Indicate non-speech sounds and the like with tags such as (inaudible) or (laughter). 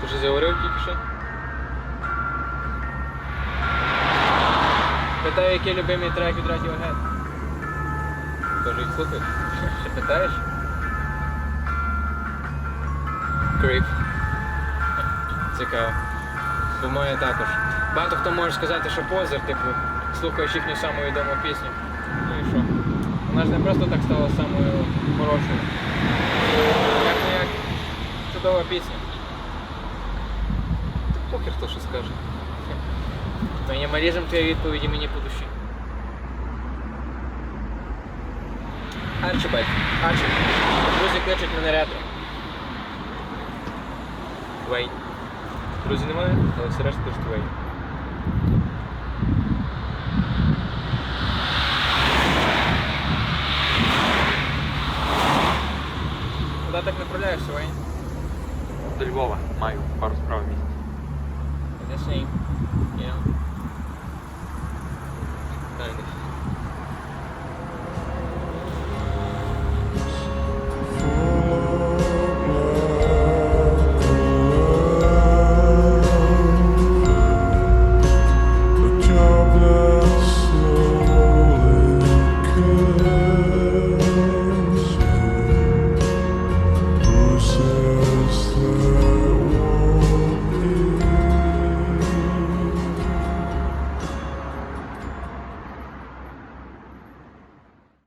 Ти що заговорив тільки що? Питаю, який любимий трек від Radiohead. Кажу, їх слухаєш? (laughs) Ще питаєш? Creep. Цікаво. Думаю, також. Багато хто може сказати, що позер, типу, слухаєш їхню саму відому пісню. Ну і що? Вона ж не просто так стала самою хорошою. Як не як чудова пісня. Та Похер хто що скаже. Ми не ріжемо твої відповіді мені по душі. Арчибальд. Арчі. Друзі кличуть мене ретро. Вейн. Друзі немає, але все решта кажуть Вейн. Куди так направляєшся, Вейн? до Львова, маю пару справ в місті. It's a shame, you